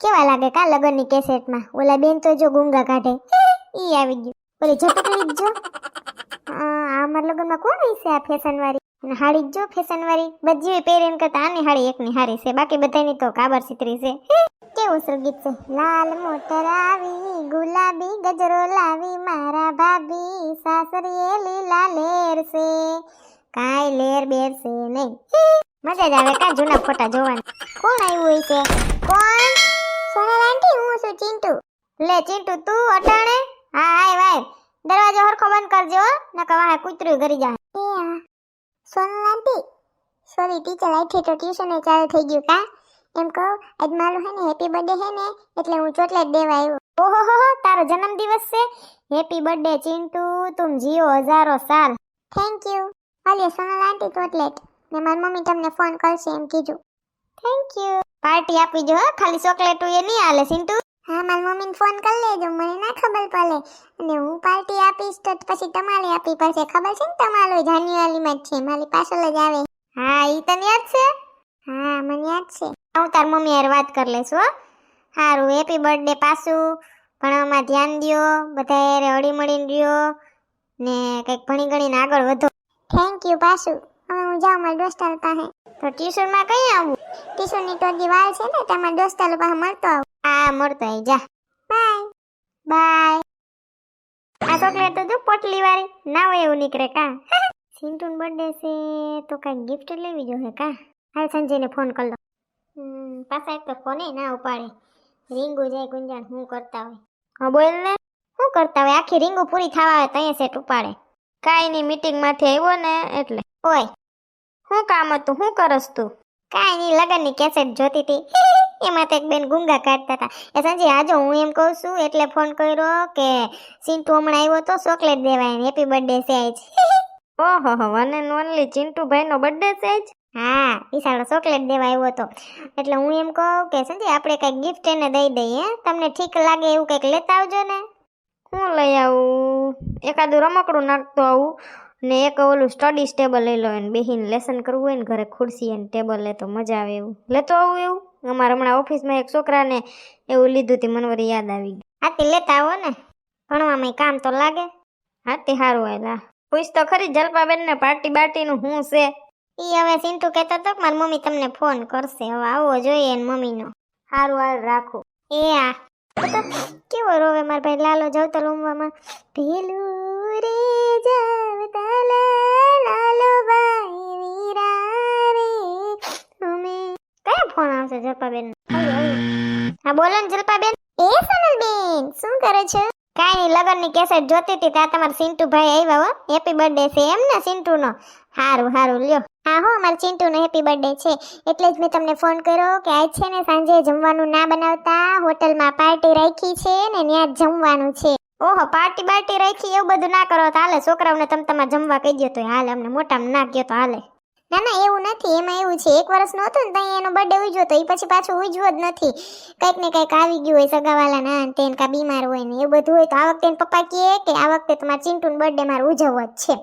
કેવા લાગે કા લગનની કેસેટમાં? ઓલા બેન તો જો ગુંગા કાઢે. ઈ આવી ગયું. ઓલી ઝટકલી જ જો. આ આ અમારા લગનમાં કોણ હશે આ ફેશન વાળી અને હાડી જ જો ફેશન વાળી બધી પહેરીને કરતા આની હાડી એકની હારી છે. બાકી બધાની તો કાબર સિતરી છે. કેવું સર ગીત છે? લાલ મોટર આવી, ગુલાબી ગજરો લાવી, મારા ભાભી સાસરીએ લીલા લેર છે. કાંઈ લેર બેર છે નહીં. મજા જ આવે કા જૂના ફોટા જોવાની? કોણ આવ્યું હોય છે? કોણ? સોનલ આંટી હું છું ચિંટુ. લે ચિંટુ તું અટાણે? હા હાય વાય. દરવાજો હરખો બંધ કરજો હો, નકર વાહે કૂતરું કરી જાય. એ આંટી સોરી ટીચર આઈથી તો ટ્યુશન ચાલુ થઈ ગયું કા? એમ કહું આજ મારું હે ને હેપી બર્થડે હે ને એટલે હું ચોકલેટ દેવા આવ્યો. ઓહો હો હો તારો જન્મદિવસ છે? હેપી બર્થડે ચિંટુ તુમ જીઓ હજારો સાલ. થેન્ક યુ હાલે સોનલ આંટી ચોટલેટ. ને મારી મમ્મી તમને ફોન કરશે એમ કીધું. થેન્ક યુ પાર્ટી આપી જો હો, ખાલી ચોકલેટ એ નહીં હાલે. સિન્ટુ? હા મારી મમ્મીને ફોન કરી લેજો. મને ના ખબર પડે. અને હું પાર્ટી આપીશ તો પછી તમારે આપવી પડશે. ખબર છે ને તમારો? જાન્યુઆરીમાં જ છે. મારી પાછળ જ આવે. હા ઈ તને યાદ છે? હા મને યાદ છે. હું તાર મમ્મી યાર વાત કરી લેશું હો. સારું હેપી બર્થડે પાછું. ભણવામાં ધ્યાન દ્યો. બધા યાર હળી મળીને રહ્યો ને કંઈક ભણી ગણીને આગળ વધો. થેન્ક યુ પાછું. હવે હું જાઉં મારા દોસ્તાર પાસે. તો ટ્યુશનમાં કઈ આવું? ટ્યુશનની તો વાર છે ને તમારા દોસ્તાર પાસે મળતો આવું. હા મળતો આવી જા. બાય. બાય. આ ચોકલેટ તો જો પોટલી વાળી. ના હોય એવું નીકળે કા? સિન્ટુન બર્થડે છે તો કઈ ગિફ્ટ લેવી જોઈએ કા? હાલ સંજયને ફોન કરી લો. હમ, પાછા એક તો ફોને ના ઉપાડે. રીંગુ જાય ગુંજાન હું કરતા હોય. હા બોલ ને. શું કરતા હોય? આખી રીંગુ પૂરી થવા આવે તઈએ સેટ ઉપાડે. કાંઈ નહીં મીટિંગમાંથી આવ્યો ને એટલે. ઓય. શું કામ હતું શું કરસ તું? કાંઈ નહીં લગનની કેસેટ જોતી હતી. એમાં તો એક બેન ગુંગા કાઢતા હતા. એ સંજય આજો હું એમ કહું છું એટલે ફોન કર્યો કે સિન્ટુ હમણાં આવ્યો તો ચોકલેટ દેવાય હેપી બર્થડે છે ઓહો હો વન એન્ડ ઓનલી ચિંટુભાઈનો બર્થડે સેજ હા વિશાળો ચોકલેટ દેવા આવ્યો હતો. એટલે હું એમ કહું કે સંજય આપણે કંઈક ગિફ્ટ એને દઈ દઈએ. તમને ઠીક લાગે એવું કંઈક લેતા આવજો ને. હું લઈ આવું? એકાદું રમકડું નાખતો આવું? ને એક ઓલું સ્ટડી ટેબલ લઈ લો એને બેહીને લેસન કરવું હોય ને ઘરે ખુરશી અને ટેબલ લે તો મજા આવે એવું. લેતો આવું એવું. અમારે હમણાં ઓફિસમાં એક છોકરાને એવું લીધું તે મને વળી યાદ આવી ગયું. હા તે લેતા આવો ને. ભણવામાં કામ તો લાગે. હા તે સારું આયલા પૂછ તો ખરી જલપાબેન ને પાર્ટી બાર્ટીનું શું છે? ઈ હવે સિન્ટુ કહેતો તો મારી મમ્મી તમને ફોન કરશે. હવે આવવો જોઈએ એને મમ્મીનો. સારું હાલ રાખું. એ આ. કેવો રોવે મારા ભાઈ લાલો જવતો રૂમવામાં પેલું રે જવતા લાલો ભાઈ વીરા રે તમે કયો ફોન આવશે જલપાબેન હા બોલો ને જલપાબેન. એ સોનલબેન શું કરે છે? કાંઈ નહીં લગનની કેસેટ જોતી હતી ત્યાં તમારા સિન્ટુ આવ્યા હો. હેપી બર્થડે છે એમ ને સિન્ટુનો હારું સારું લ્યો. હા હો અમારા ચિંટુનો હેપી બર્થડે છે. એટલે જ મેં તમને ફોન કર્યો કે આજ છે ને સાંજે જમવાનું ના બનાવતા હોટલમાં પાર્ટી રાખી છે ને ત્યાં જમવાનું છે. ઓહો, પાર્ટી બાર્ટી રાખી એવું બધું ના કરો તો હાલે, છોકરાઓને તમે તમારે જમવા કહી દો તો હાલે, અમને મોટામાં ના કહો તો હાલે. ના ના, એવું નથી, એમાં એવું છે, એક વર્ષ નહોતું ને ત્યાં એનો બર્થડે ઉજવો તો એ પછી પાછું ઉજવો જ નથી. કંઈક ને કંઈક આવી ગયું હોય સગાવાલા ના તેને કા બીમાર હોય ને એવું બધું હોય તો આ વખતે પપ્પા કહે કે આ વખતે તમારે ચિંટુનો બર્થડે મારે ઉજવવો જ છે.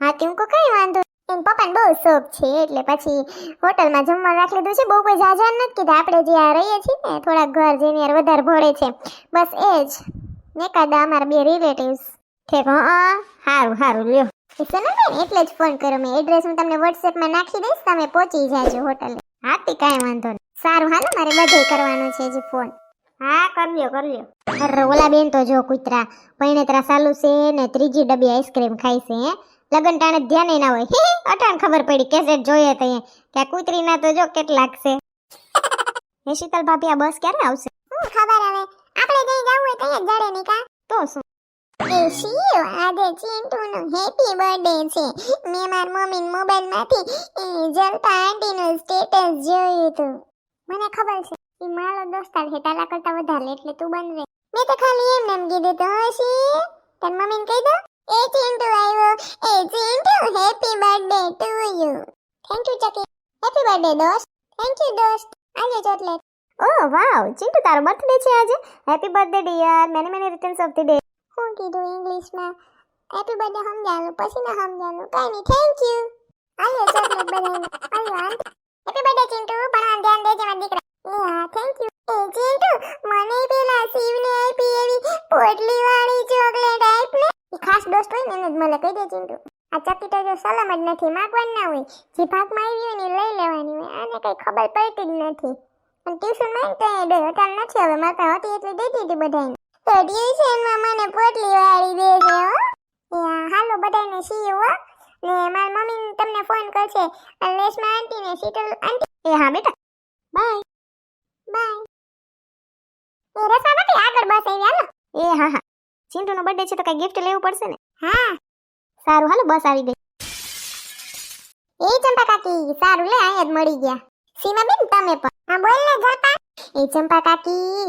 હા તે હું કઈ વાંધો એમ પપ્પાને બહુ શોખ છે, એટલે પછી હોટલમાં જમવા રાખી લીધું છે, બહુ કોઈ જાજા નથી કીધા, આપણે જે રહીએ છીએ ને, થોડાક ઘર જેની વધારે ભોળે છે. બસ એ જ. ને એકાદા અમારા બે રિલેટિવ્સ ઠીક હા સારું સારું લ્યો. એ ને એટલે જ ફોન કર્યો મેં. એડ્રેસ હું તમને વોટ્સએપમાં નાખી દઈશ તમે પહોંચી જાજો હોટલે હા તે કાંઈ વાંધો નહીં. સારું હાલો મારે બધે કરવાનું છે હજી ફોન હા કરી લ્યો કરી લ્યો. અરે ઓલા બેન તો જો કૂતરા પૈણેતરા ચાલુ છે ને ત્રીજી ડબ્બી આઈસ્ક્રીમ ખાય છે લગન ટાણે ધ્યાન ના હોય. હી, અટાણ ખબર પડી કેસેટ જોઈએ તો કે આ કૂતરીના તો જો કેટલાક છે. હે શીતલ ભાભી આ બસ ક્યારે આવશે? ખબર હવે? આપણે કઈ જવું હોય તો જડે નહીં તો શું? એ શિયો, આજે ચિંટુનો હેપી બર્થડે છે. મેં માર મમ્મી મોબાઈલમાંથી જલપા આંટીનું સ્ટેટસ જોયું હતું. મને ખબર છે, એ મારો દોસ્તાર છે તારા કરતા વધારે એટલે તું બંધ મેં તો ખાલી એમ એમ કીધું તો હશી તાર મમ્મીને કહી દો એ ચિંટુ આવ્યો. એ Chintu happy birthday to you thank you ચકી happy birthday દોસ્ત. થેન્ક યુ દોસ્ત. આજે ચોકલેટ ઓ વાવ ચિંટુ તારો બર્થડે છે આજે. Happy birthday dear Maine Maine returns of the day હું કીધું ઇંગ્લિશમાં હેપી બર્થડે સમજાનું પછી ના સમજાનું કાંઈ નહીં થેન્ક યુ આલ્યો ચોકલેટ બનાવીને આલ્યો આંટ હેપી બર્થડે ચિંટુ ભણવા ધ્યાન દેજે મારા દીકરા. હા થેન્ક યુ એ ચિંટુ મને પેલા શિવને આપી એવી પોટલી વાળી ચોકલેટ આપને. એ ખાસ દોસ્ત હોય ને, એને જ મને કહી દે ચિંટુ આ ચકી તો જો સલામત નથી, માગવાની હોય. જે ભાગમાં આવી હોય ને લઈ લેવાની હોય. આને કંઈ ખબર પડતી જ નથી. અને હવે મારે હતી એટલે દેતી હતી બધાને તો ટ્યુશનમાં મને પોટલી વાળી હો. હાલો બધાને સી હો. મારી મમ્મી તમને ફોન કરશે. અને લેશમાં આંટી ને આંટી એ હા બેટા. બાય બાય એ રસાવતી આગળ બસ આવી હાલો. એ હા હા. ચિંટુનો બર્થડે છે તો કઈ ગિફ્ટ લેવું પડશે ને? હા. સારું, હાલો, બસ આવી ગઈ. એ ચંપા કાકી, સારું, લે, અહીંયા જ મળી ગયા. સીમા બેન તમે પણ. હા બોલ ને જલપા એ ચંપા કાકી,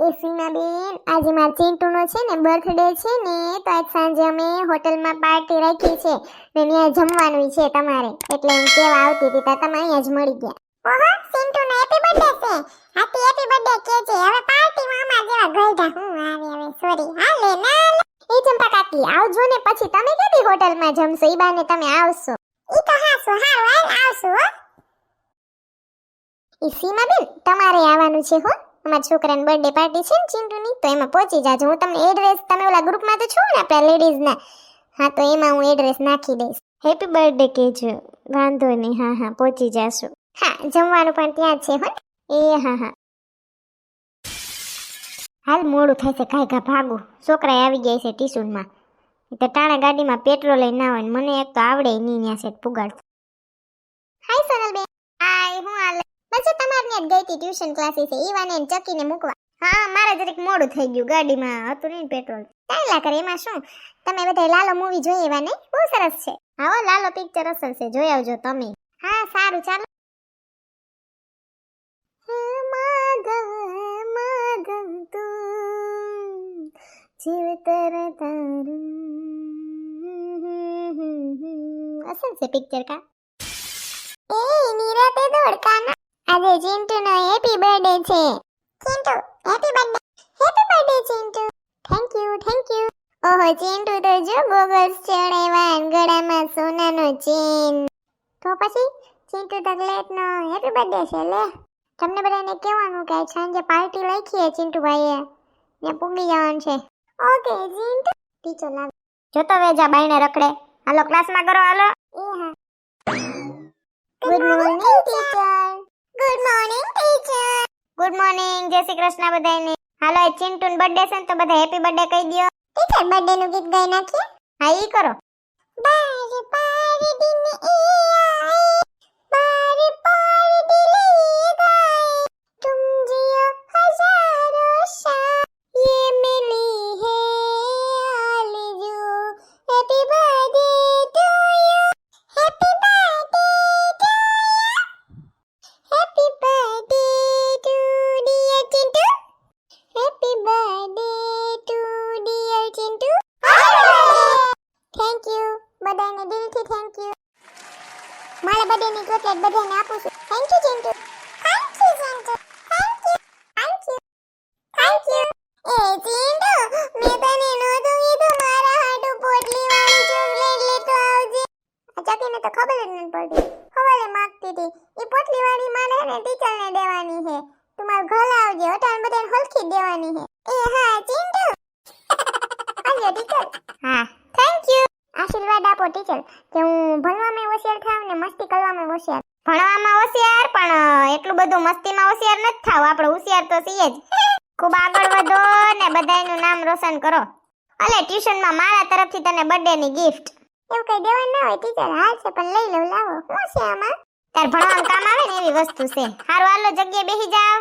એ સીમા બેન આજે માર ચિંટુનો છે ને બર્થડે છે ને, તો આજ સાંજે અમે હોટલમાં પાર્ટી રાખી છે. ને ત્યાં જમવાનું છે તમારે. એટલે હું કેવા આવતી હતી, તો તમે અહીંયા જ મળી ગયા. ઓહો ચિંટુનો હેપી બર્થડે છે. હેપી હેપી બર્થડે કે છે હવે પાર્ટીમાં અમાર જેવા ગઈઢા હું આવે હવે સોરી હાલે, ના એ ચંપા કાકી, આવજો ને, પછી તમે કેદી હોટલમાં જમશો? ઈ બાને તમે આવશો. ઈ તો હાસો, હારું આવશું ઈ સીમાબેન તમારે આવવાનું છે હો. અમારા છોકરાની બર્થડે પાર્ટી છે ને ચિંટુની તો એમાં પહોંચી જાજો. હું તમને એડ્રેસ તમે ઓલા ગ્રુપમાં તો છો ને આપણા લેડીઝના હા તો એમાં હું એડ્રેસ નાખી દઈશ. હેપી બર્થડે કહેજો. વાંધો નહીં. હા હા પહોંચી જાશું. હા જમવાનું પણ ત્યાં જ છે હો. એ હા હા. હાલ મોડું થાય છે કાંઈ ઘા ભાગું. છોકરા આવી ગયા છે ટ્યુશનમાં તો ટાણા ગાડીમાં પેટ્રોલ લઈને ના હોય ને મને એક તો આવડે નહીં ત્યાં છે પુગાડ હાય સોનલબેન. હાય હું હાલ બસ જો જ ગઈ હતી ટ્યુશન ક્લાસીસ ઈવાને ને ચકીને મૂકવા. હા, મારે જરીક મોડું થઈ ગયું ગાડીમાં, હતું નહીં પેટ્રોલ ચાલ્યા કરે, એમાં શું? તમે બધા લાલો મૂવી જોઈ એવા નહીં? બહુ સરસ છે. હા લાલો પિક્ચર અસર છે, જોઈ આવજો તમે. હા, સારું, ચાલો. માધવ માધવ તું જીવતર તારું અસર છે પિક્ચર કા? એ નીરતે દોડકાના આજે ચિંટુનો હેપી બર્થડે છે. Chintu happy birthday happy birthday Chintu. Thank you thank you ઓહો, ચિંટુ તો જો બોગસ ચડાવ્યા ને ગળામાં સોનાનો ચેન તો પછી ચિંટુ તકલેટનો હેપી બર્થડે છે, લે. તમને બધાને કહેવાનું કે સાંજે પાર્ટી લખીએ ચિંટુભાઈએ. ને પૂગી જવાનું છે. ઓકે, ચિંટુ. ટીચર લાવ. જોતો વેજા બાઈને રખડે. હાલો ક્લાસમાં કરો, હાલો. એ હા. Good morning teacher good morning teacher good morning જય શ્રી કૃષ્ણ બધાને હાલો એ ચિંટુન બર્થડે છે ને તો બધા હેપી બર્થડે કહી દ્યો. ટીચર બર્થડે નું ગીત ગાઈ નાખીએ. હા ઈ કરો. તો ખબર જ નથી પડતી. હવાલે માંગતી હતી. એ પોટલી વાળી મારે ને ટીચરને દેવાની છે. તું મારું ઘર આવજે. અટાણ બધાને હલખી દેવાની છે. એ હા ચિંટુ. આવજો ટીચર. હા. થેન્ક યુ આશીર્વાદ આપો ટીચર. કે હું ભણવામાં હોશિયાર થાવ ને મસ્તી કરવામાં હોશિયાર. ભણવામાં હોશિયાર પણ એટલું બધું મસ્તીમાં હોશિયાર નથી થાવ. આપણે હોશિયાર તો છીએ જ. ખૂબ આગળ વધો ને બધાયનું નામ રોશન કરો. અલે ટ્યુશનમાં મારા તરફથી તને બર્થડેની ગિફ્ટ એવું કઈ દેવાનું ના હોય ટીચર હાલ છે પણ લઈ લઉં લાવો. શું છે આમાં? તાર ભણવામાં કામ આવે ને એવી વસ્તુ છે. હારું હાલો જગ્યાએ બેસી જાવ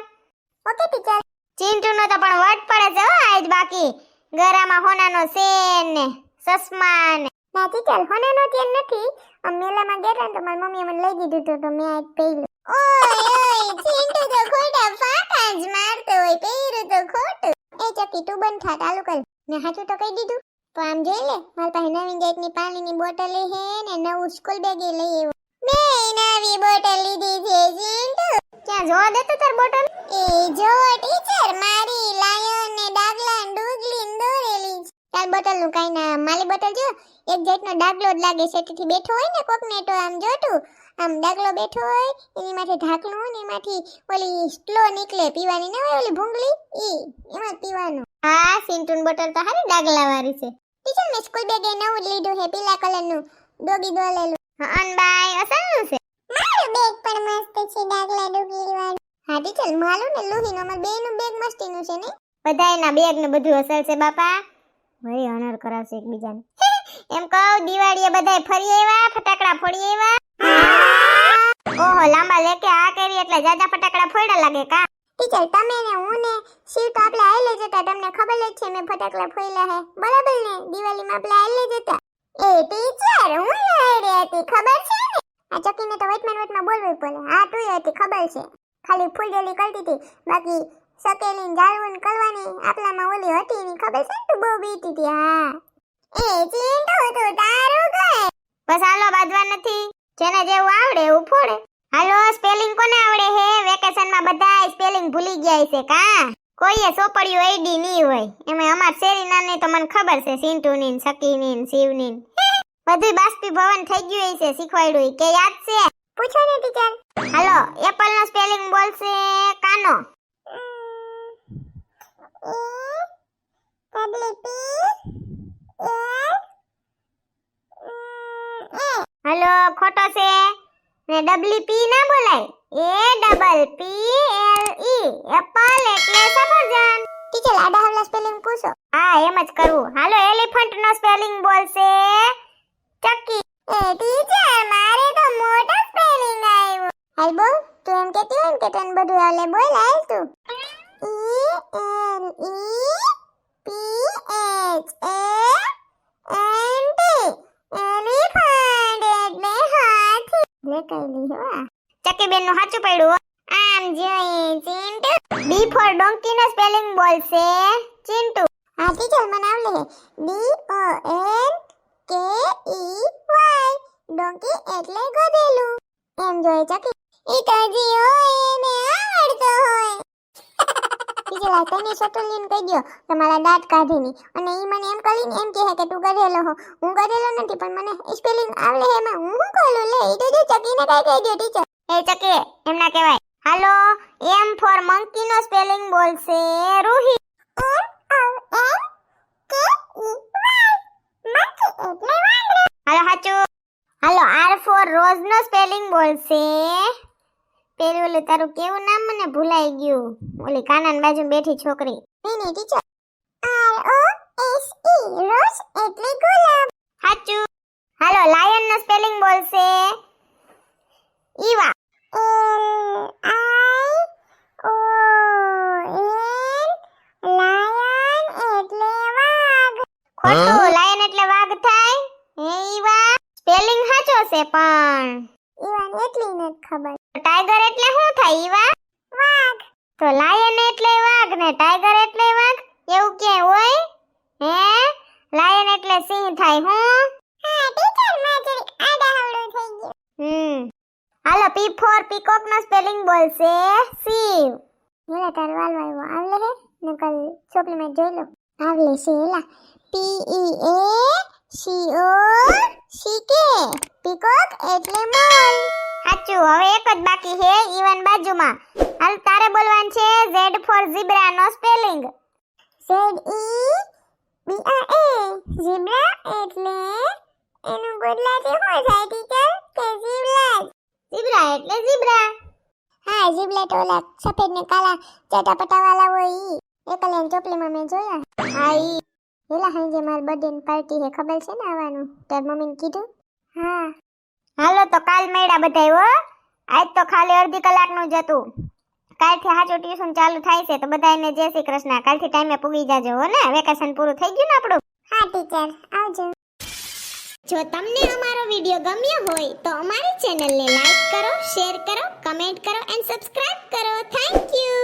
ઓકે ટીચર ચિંટુનો તો પણ વટ પડે છે હો આજ બાકી. ગરામાં હોનાનો સેન ને ચશ્મા ને. ના ટીચર હોનાનો તેલ નથી. આમ મેલામાં ગયા તો મારી મમ્મીએ મને લઈ દીધું હતું તો મેં આજ પહેર્યું. ઓય ઓય ચિંટુ તો ખોટા ફાટા જ મારતો હોય પહેર્યું તો ખોટું. એ ચકી તું બંધ થા ચાલુ કર. ને સાચું તો કહી દીધું. તો આમ જોઈ લે, મારી પાસે નવી જાતની પાણીની બોટલ હે ને નવું સ્કૂલ બેગ લઈ આવ્યો. મેં નવી બોટલ લીધી છે ચિંટુ ક્યાં જોવા દેતો તાર બોટલ? એ જો ટીચર મારી લાયન ને ડાગલા ડુગલી દોરેલી છે. બોટલનું કાઈ ના, મારી બોટલ જો, એક જાતનો ડાગલો જ લાગે છે, તેથી બેઠો હોય ને કોક ને તો આમ જોતું. આમ ડાગલો બેઠો હોય, એની માથે ઢાંકણું હોય ને એમાંથી ઓલી સ્લો નીકળે, પીવાની ના હોય ઓલી ભૂંગળી? ઈ, એમાં પીવાનું. હા, સિંટુન બોટલ તો હારી ડાગલા વાળી છે. ટીચર મેં સ્કૂલ બેગ એ નવું જ લીધું છે, પીલા કલરનું. ડોગી ડોલેલું અન બાય અસલનું છે? મારું બેગ પણ મસ્ત છે, ડાગલા ડોગલી વાળું. હા, ટીચર, માલું ને લુહીનું બે નું બેગ મસ્તીનું છે ને? બધાયના બેગ ને બધું અસલ છે, બાપા. વળી અનર કરાવશે એકબીજાને. એમ કહું, દિવાળીએ બધાય ફરી આવ્યા, ફટાકડા ફોડી આવ્યા. ઓહો, લાંબા લેકે આ કરી, એટલે જાજા ફટાકડા ફોડ્યા લાગે કા? ટીચર તમે ને હું ને શિવ તો આપણે આયલે જતા. તમને ખબર જ છે, મેં ફટાકડા ફોઈલા હે. બરાબર ને? દિવાળીમાં આપણે આયલે જતા. એ ટીચર હું લઈ હતી, ખબર છે ને? આ ચકીને તો વચમાં ને બોલવું પડે. હા, તું હતી, ખબર છે. ખાલી ફૂલડેલી કરતી હતી. બાકી સકેલી ને જાળવું ને કરવાની આપલામાં ઓલી હતી ની, ખબર છે તું? બહુ બીતી હતી, હા. એ ચીંટુ તું તારું કઈ બસ હાલો બાંધવા નથી. જેને જેવું આવડે એવું ફોડે. હાલો સ્પેલિંગ કોને આવડે હે? વેકેશનમાં બધા સ્પેલિંગ ભૂલી ગયા છે કા? કોઈએ સોપડ્યું આઈડી નહીં હોય. એમાં અમાર શેરીનાની તો મને ખબર છે સિન્ટુની ને સકીની ને શિવની. બધું બાષ્પીભવન થઈ ગયું છે શીખવાડ્યું કે યાદ છે? પૂછો ને ટીચર હાલો એપલ નો સ્પેલિંગ બોલશે કાનો? હાલો ખોટો છે. ને ડબલી પી ના બોલાય. A double P L E apple એટલે સફરજન. ટીચર આડા હવલા સ્પેલિંગ પૂછો. હા એમ જ કરવું હાલો એલિફન્ટ નો સ્પેલિંગ બોલશે. ચક્કી. એ ટીચર મારે તો મોટો સ્પેલિંગ આવ્યો. હાલ બોલ તું એમ કહેતી હોય ને કે તને બધું હાલે બોલ હાલ તું. E L E P H A N T elephant એટલે હાથી લે કઈ લી હો ચકી બેનનું સાચું પડ્યું આમ જોઈ ચિંટુ. બી ફોર ડોંકી નો સ્પેલિંગ બોલશે ચિંટુ. હા ટીચર મને આવડે ડી ઓ એન કે ઈ વાય ડોંકી એટલે ગધેલું. એમ જોઈ ચકી ઈ તો હજી હોય ને આવડતો હોય. આ તને કહી દો કે મારા દાંત કાઢીની અને એ મને એમ કરીને એમ કહે કે તું ગધેલો હો. હું ગધેલો નથી પણ મને સ્પેલિંગ આવડે એમાં. હું શું કરું? લે એ તો જો ચકીને કઈ કહી દો ટીચર એ ચકી એમના કહેવાય. હાલો એમ ફોર મંકી નો સ્પેલિંગ બોલશે રૂહી. એમ ઓ એન કે ઈ વાય મંકી એટલે વાંદરો. હાલો હાચું. હાલો આર ફોર રોઝ નો સ્પેલિંગ બોલશે પેલું ઓલું તારું કેવું નામ મને ભૂલાઈ ગયું? ઓલી કાનાન બાજુ બેઠી છોકરી. નહીં નહીં teacher. R O S E rose એટલે ગુલાબ. હાચું. હાલો લાયન નો સ્પેલિંગ બોલશે. Eva. L I O N lion એટલે વાઘ. ખોટું લાયન એટલે વાઘ થાય? હે ઈવા? સ્પેલિંગ સાચો છે પણ. ઈવાન એટલી નથી ખબર. ટાઈગર એટલે શું થાય ઈવા વાઘ. તો લાયન એટલે વાઘ ને ટાઈગર એટલે વાઘ? એવું કે હોય? હે? લાયન એટલે સિંહ થાય હું? હા, ટીચરમાં જરીક આડા હવળું થઈ ગયું. હમ. હાલો, પી ફોર પીકોક નો સ્પેલિંગ બોલશે શિવ. હેલા, તાર વાલ વાળવો આવલે હે? નકલ ચોપડી માં જોઈ લો. આવલે છે હેલા. P E A C O C K peacock એટલે મોલ સાચું, હવે એક જ બાકી છે ઈવન બાજુમાં. હાલ તારે બોલવાનું છે Z for zebra no spelling. Z E, B R A. Zebra એટલે એનું ગુજરાતી શું થાય, ટીચર? કે ઝીબ્રા ઝીબ્રા એટલે ઝીબ્રા. હા, ઝીબ્રા તો ઓલા સફેદ ને કાલા ચટાપટા વાળા હોય ઈ. એકલ્યાની ચોપડીમાં મેં જોયા. હા, ઈ. હેલા હાંજે માર બર્થડે પાર્ટી હે, ખબર છે ને આવવાનું? તાર મમ્મીને કીધું, હા. હાલો તો કાલ મેળા બધાય આજ તો ખાલી અડધી કલાકનું જ હતું. કાલથી હાચું ટ્યુશન ચાલુ થાય છે, તો બધાને જય શ્રી કૃષ્ણ. કાલથી ટાઈમે પૂગી જાજો હો ને. વેકેશન પૂરું થઈ ગયું ને આપણું? હા ટીચર આવજો. જો તમને અમારો વીડિયો ગમ્યો હોય, તો અમારી ચેનલને લાઈક કરો શેર કરો કમેન્ટ કરો એન્ડ સબસ્ક્રાઇબ કરો. Thank you